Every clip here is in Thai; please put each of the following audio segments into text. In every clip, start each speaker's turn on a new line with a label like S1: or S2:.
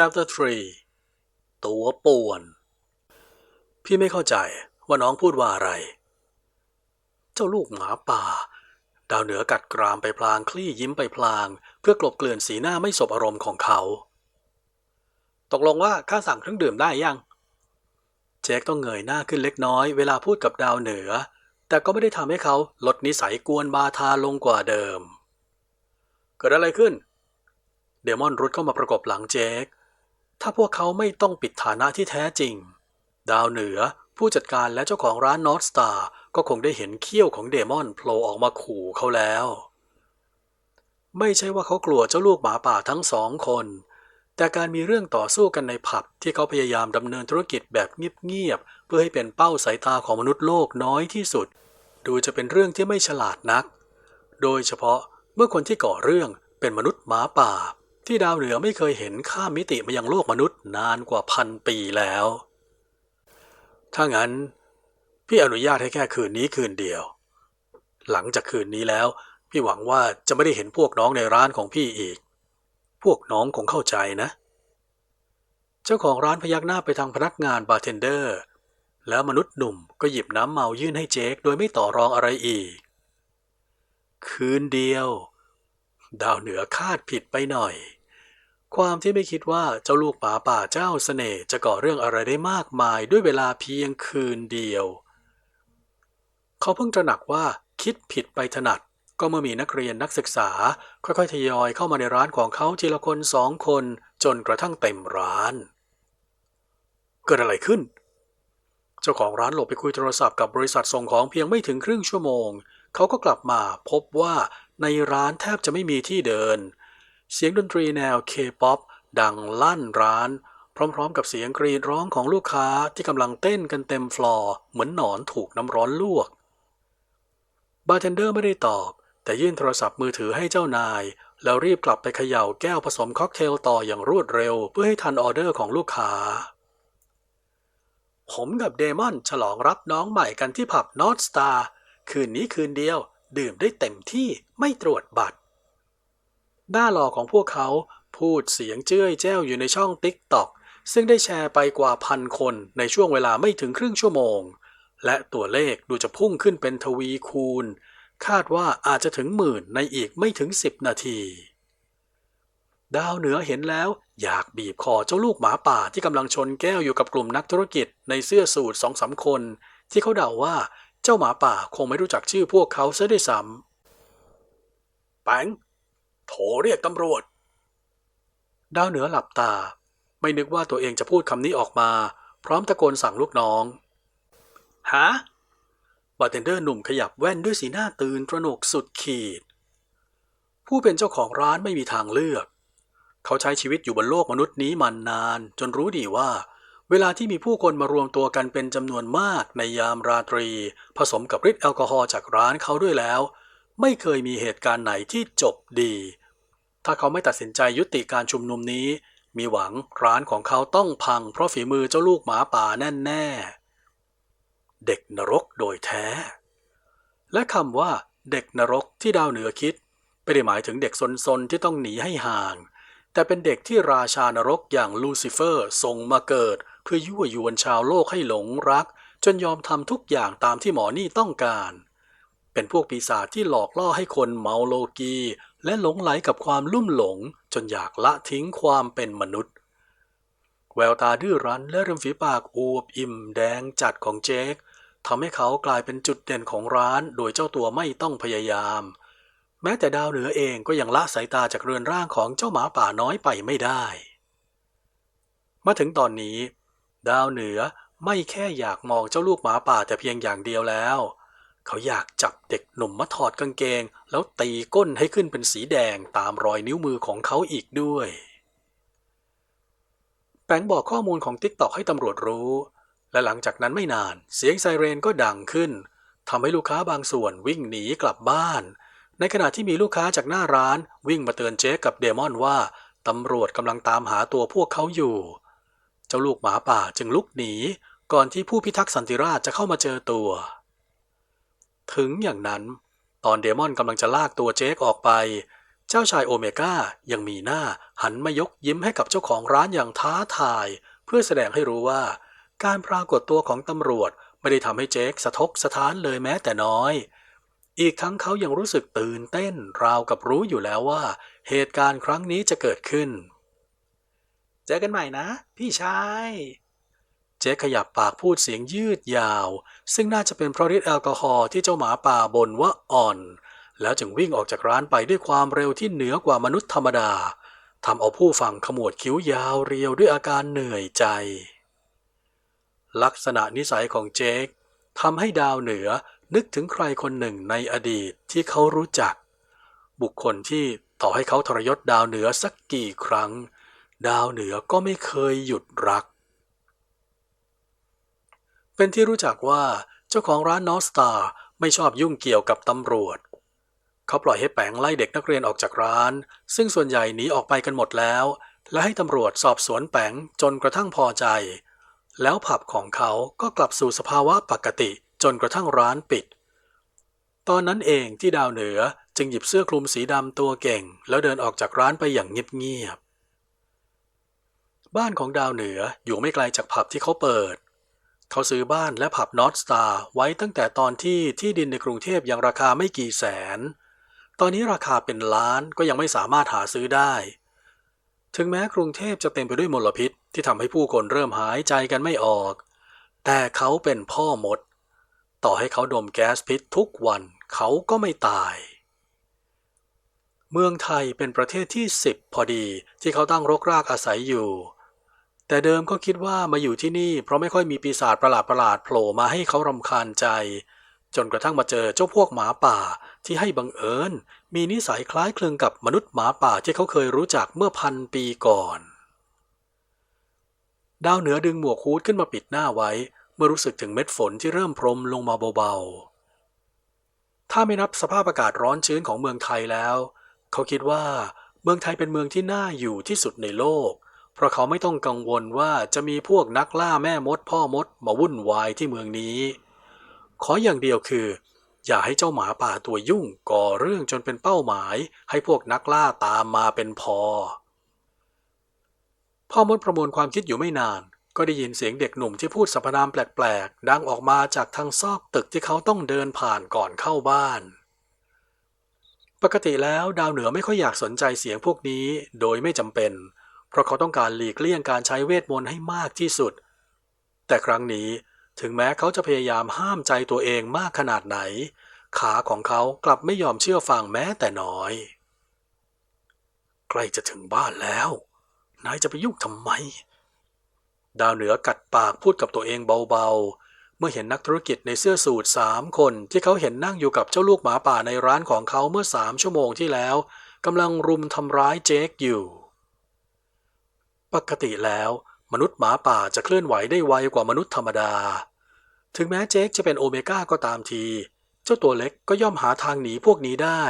S1: Chapter 3 ตัวป่วน พี่ไม่เข้าใจว่าน้องพูดว่าอะไร เจ้าลูกหมาป่า ดาวเหนือกัดกรามไปพลางคลี่ยิ้มไปพลาง เพื่อกลบเกลื่อนสีหน้าไม่สบอารมณ์ของเขา ตกลงว่าข้าสั่งเครื่องดื่มได้ยังแจ็คต้องเงยหน้าขึ้นเล็กน้อยเวลาพูดกับดาวเหนือ แต่ก็ไม่ได้ทำให้เขาลดนิสัยกวนบาทาลงกว่าเดิม เกิดอะไรขึ้นเดมอนรุดเข้ามาประกบหลังเจค ถ้าพวกเขาไม่ต้องปิดฐานะที่แท้จริง ดาวเหนือผู้จัดการและเจ้าของร้านนอตสตาร์ก็คงได้เห็นเขี้ยวของเดมอนโผล่ออกมาขู่เขาแล้ว ไม่ใช่ว่าเขากลัวเจ้าลูกหมาป่าทั้งสองคน แต่การมีเรื่องต่อสู้กันในผับที่เขาพยายามดำเนินธุรกิจแบบเงียบๆเพื่อให้เป็นเป้าสายตาของมนุษย์โลกน้อยที่สุด ดูจะเป็นเรื่องที่ไม่ฉลาดนัก โดยเฉพาะเมื่อคนที่ก่อเรื่องเป็นมนุษย์หมาป่า ที่ดาวเหนือไม่เคยเห็นข้ามมิติมายังโลกมนุษย์นานกว่าพันปีแล้ว ถ้างั้น พี่อนุญาตให้แค่คืนนี้คืนเดียว หลังจากคืนนี้แล้ว พี่หวังว่าจะไม่ได้เห็นพวกน้องในร้านของพี่อีก พวกน้องคงเข้าใจนะ เจ้าของร้านพยักหน้าไปทางพนักงานบาร์เทนเดอร์ แล้วมนุษย์หนุ่มก็หยิบน้ำเมายื่นให้เจคโดยไม่ต่อรองอะไรอีก คืนเดียว ดาวเหนือคาดผิดไปหน่อย ความที่ไม่คิดว่าเจ้าลูกป่าป่าเจ้าเสน่ห์จะก่อเรื่องอะไรได้มากมายด้วยเวลาเพียงคืนเดียว เขาเพิ่งตระหนักว่าคิดผิดไปถนัด ก็เมื่อมีนักเรียนนักศึกษา ค่อยๆทยอยเข้ามาในร้านของเขาทีละคนสองคนจนกระทั่งเต็มร้าน เกิดอะไรขึ้น เจ้าของร้านหลบไปคุยโทรศัพท์กับบริษัทส่งของเพียงไม่ถึงครึ่งชั่วโมง เขาก็กลับมาพบว่าในร้านแทบจะไม่มีที่เดิน เสียงดนตรีแนวเคป๊อปดังลั่นร้าน พร้อมๆ กับเสียงกรีดร้องของลูกค้าที่กำลังเต้นกันเต็มฟลอร์เหมือนหนอนถูกน้ำร้อนลวก บาร์เทนเดอร์ไม่ได้ตอบ แต่ยื่นโทรศัพท์มือถือให้เจ้านาย แล้วรีบกลับไปเขย่าแก้วผสมค็อกเทลต่ออย่างรวดเร็ว เพื่อให้ทันออเดอร์ของลูกค้า ผมกับเดมอนฉลองรับน้องใหม่กันที่ผับนอตสตาร์คืนนี้คืนเดียว ดื่มได้เต็มที่ไม่ตรวจบัตร หน้าหล่อของพวกเขาพูดเสียงเจ้ยแจ้วอยู่ในช่องติ๊กต็อกซึ่งได้แชร์ไปกว่าพันคนในช่วงเวลาไม่ถึงครึ่งชั่วโมง และตัวเลขดูจะพุ่งขึ้นเป็นทวีคูณ คาดว่าอาจจะถึงหมื่นในอีกไม่ถึงสิบนาที ดาวเหนือเห็นแล้วอยากบีบคอเจ้าลูกหมาป่าที่กำลังชนแก้วอยู่กับกลุ่มนักธุรกิจในเสื้อสูทสองสามคน ที่เขาเดาว่าเจ้าหมาป่าคงไม่รู้จักชื่อพวกเขาเสียด้วยซ้ำแปง โถเรียกตำรวจ ดาวเหนือหลับตา ไม่นึกว่าตัวเองจะพูดคำนี้ออกมา พร้อมตะโกนสั่งลูกน้องฮะบาร์เทนเดอร์หนุ่มขยับแว่นด้วยสีหน้าตื่นตระหนกสุดขีด ผู้เป็นเจ้าของร้านไม่มีทางเลือก เขาใช้ชีวิตอยู่บนโลกมนุษย์นี้มานาน จนรู้ดีว่า เวลาที่มีผู้คนมารวมตัวกันเป็นจำนวนมากในยามราตรี ผสมกับฤทธิ์แอลกอฮอล์จากร้านเขาด้วยแล้ว ไม่เคยมีเหตุการณ์ไหนที่จบดี ถ้าเขาไม่ตัดสินใจยุติการชุมนุมนี้ มีหวังร้านของเขาต้องพัง เพราะฝีมือเจ้าลูกหมาป่าแน่ๆ เด็กนรกโดยแท้ และคำว่า เด็กนรกที่ดาวเหนือคิด ไม่ได้หมายถึงเด็กซนๆที่ต้องหนีให้ห่าง แต่เป็นเด็กที่ราชานรกอย่างลูซิเฟอร์ส่งมาเกิด เพื่อยั่วยวนชาวโลกให้หลงรัก จนยอมทำทุกอย่างตามที่หมอนี่ต้องการ เป็นพวกปีศาจที่หลอกล่อให้คนเมาโลกี และหลงไหลกับความลุ่มหลง จนอยากละทิ้งความเป็นมนุษย์ แววตาดื้อรั้นและริมฝีปากอวบอิ่มแดงจัดของเจคทำให้เขากลายเป็นจุดเด่นของร้าน โดยเจ้าตัวไม่ต้องพยายาม แม้แต่ดาวเหนือเองก็ยังละสายตาจากเรือนร่างของเจ้าหมาป่าน้อยไปไม่ได้ มาถึงตอนนี้ ดาวเหนือไม่แค่อยากมองเจ้าลูกหมาป่าแต่เพียงอย่างเดียวแล้ว เขาอยากจับเด็กหนุ่มมาถอดกางเกง แล้วตีก้นให้ขึ้นเป็นสีแดงตามรอยนิ้วมือของเขาอีกด้วยแปงบอกข้อมูลของติ๊กตอกให้ตำรวจรู้ และหลังจากนั้นไม่นาน เสียงไซเรนก็ดังขึ้นทำให้ลูกค้าบางส่วนวิ่งหนีกลับบ้าน ในขณะที่มีลูกค้าจากหน้าร้านวิ่งมาเตือนเจ๊กับเดมอนว่าตำรวจกำลังตามหาตัวพวกเขาอยู่ เจ้าลูกหมาป่าจึงลุกหนี ก่อนที่ผู้พิทักษ์สันติราษฎร์จะเข้ามาเจอตัว ถึงอย่างนั้น ตอนเดมอนกำลังจะลากตัวเจคออกไป เจ้าชายโอเมก้ายังมีหน้าหันมายกยิ้มให้กับเจ้าของร้านอย่างท้าทาย เพื่อแสดงให้รู้ว่า การปรากฏตัวของตำรวจไม่ได้ทำให้เจคสะทกสะท้านเลยแม้แต่น้อย อีกทั้งเขายังรู้สึกตื่นเต้นราวกับรู้อยู่แล้วว่า เหตุการณ์ครั้งนี้จะเกิดขึ้น เจอกันใหม่นะ พี่ชาย จ๊ขยับปากพูดเสียงยืดยาว ซึ่งน่าจะเป็นเพราะฤทธิ์แอลกอฮอล์ที่เจ้าหมาป่าบ่นว่าอ่อน แล้วจึงวิ่งออกจากร้านไปด้วยความเร็วที่เหนือกว่ามนุษย์ธรรมดาทำเอาผู้ฟังขมวดคิ้วยาวเรียวด้วยอาการเหนื่อยใจ ลักษณะนิสัยของเจคทำให้ดาวเหนือนึกถึงใครคนหนึ่งในอดีตที่เขารู้จัก บุคคลที่ต่อให้เขาทรยศดาวเหนือสักกี่ครั้ง ดาวเหนือก็ไม่เคยหยุดรัก เป็นที่รู้จักว่าเจ้าของร้านนอสตาไม่ชอบยุ่งเกี่ยวกับตำรวจ เขาปล่อยให้แปงไล่เด็กนักเรียนออกจากร้าน ซึ่งส่วนใหญ่หนีออกไปกันหมดแล้ว และให้ตำรวจสอบสวนแปงจนกระทั่งพอใจ แล้วผับของเขาก็กลับสู่สภาวะปกติจนกระทั่งร้านปิด ตอนนั้นเองที่ดาวเหนือจึงหยิบเสื้อคลุมสีดำตัวเก่ง แล้วเดินออกจากร้านไปอย่างเงียบๆบ้านของดาวเหนืออยู่ไม่ไกลจากผับที่เขาเปิด เขาซื้อบ้านและผับนอตสตาร์ไว้ตั้งแต่ตอนที่ที่ดินในกรุงเทพยังราคาไม่กี่แสน ตอนนี้ราคาเป็นล้านก็ยังไม่สามารถหาซื้อได้ ถึงแม้กรุงเทพจะเต็มไปด้วยมลพิษที่ทำให้ผู้คนเริ่มหายใจกันไม่ออก แต่เขาเป็นพ่อมด ต่อให้เขาดมแก๊สพิษทุกวันเขาก็ไม่ตาย เมืองไทยเป็นประเทศที่สิบพอดีที่เขาตั้งรกรากอาศัยอยู่ แต่เดิมก็คิดว่ามาอยู่ที่นี่เพราะไม่ค่อยมีปีศาจประหลาดประหลาดๆโผล่มาให้เขารำคาญใจ จนกระทั่งมาเจอเจ้าพวกหมาป่าที่ให้บังเอิญ มีนิสัยคล้ายคลึงกับมนุษย์หมาป่าที่เขาเคยรู้จักเมื่อพันปีก่อน ดาวเหนือดึงหมวกฮูดขึ้นมาปิดหน้าไว้ เมื่อรู้สึกถึงเม็ดฝนที่เริ่มพรมลงมาเบาๆ ถ้าไม่นับสภาพอากาศร้อนชื้นของเมืองไทยแล้ว เขาคิดว่าเมืองไทยเป็นเมืองที่น่าอยู่ที่สุดในโลก เพราะเขาไม่ต้องกังวลว่าจะมีพวกนักล่าแม่มดพ่อมดมาวุ่นวายที่เมืองนี้ ขออย่างเดียวคือ อย่าให้เจ้าหมาป่าตัวยุ่งก่อเรื่องจนเป็นเป้าหมาย ให้พวกนักล่าตามมาเป็นพอ พ่อมดประมวลความคิดอยู่ไม่นาน ก็ได้ยินเสียงเด็กหนุ่มที่พูดสรรพนามแปลกๆ ดังออกมาจากทางซอกตึกที่เขาต้องเดินผ่านก่อนเข้าบ้านปกติแล้วดาวเหนือไม่ค่อยอยากสนใจเสียงพวกนี้โดยไม่จำเป็น ราะเขาต้องการหลีกเลี่ยงการใช้เวทมนต์ให้มากที่สุด แต่ครั้งนี้ถึงแม้เขาจะพยายามห้ามใจตัวเองมากขนาดไหน ขาของเขากลับไม่ยอมเชื่อฟังแม้แต่น้อย ใกล้จะถึงบ้านแล้ว นายจะไปยุ่งทำไม ดาวเหนือกัดปากพูดกับตัวเองเบาๆ เมื่อเห็นนักธุรกิจในเสื้อสูทสามคนที่เขาเห็นนั่งอยู่กับเจ้าลูกหมาป่าในร้านของเขาเมื่อสามชั่วโมงที่แล้วกำลังรุมทำร้ายเจคอยู่ ปกติแล้ว มนุษย์หมาป่าจะเคลื่อนไหวได้ไวกว่ามนุษย์ธรรมดา ถึงแม้เจคจะเป็นโอเมก้าก็ตามที เจ้าตัวเล็กก็ย่อมหาทางหนีพวกนี้ได้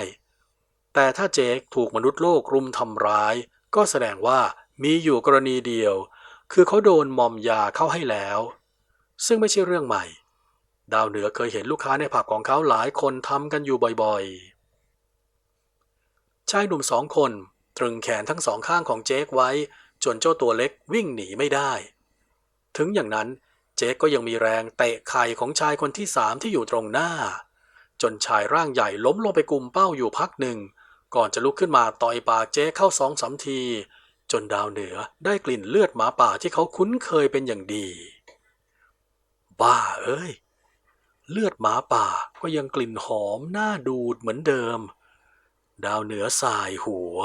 S1: แต่ถ้าเจคถูกมนุษย์โลกรุมทำร้าย ก็แสดงว่ามีอยู่กรณีเดียว คือเขาโดนมอมยาเข้าให้แล้ว ซึ่งไม่ใช่เรื่องใหม่ ดาวเหนือเคยเห็นลูกค้าในผับของเขาหลายคนทำกันอยู่บ่อยๆ ชายหนุ่มสองคนตรึงแขนทั้งสองข้างของเจคไว้ จนเจ้าตัวเล็กวิ่งหนีไม่ได้ ถึงอย่างนั้นเจคก็ยังมีแรงเตะไข่ของชายคนที่สามที่อยู่ตรงหน้า จนชายร่างใหญ่ล้มลงไปกุมเป้าอยู่พักหนึ่ง ก่อนจะลุกขึ้นมาต่อยปากเจคเข้าสองสามที จนดาวเหนือได้กลิ่นเลือดหมาป่าที่เขาคุ้นเคยเป็นอย่างดี บ้าเอ้ย เลือดหมาป่าก็ยังกลิ่นหอมน่าดูดเหมือนเดิม ดาวเหนือสายหัว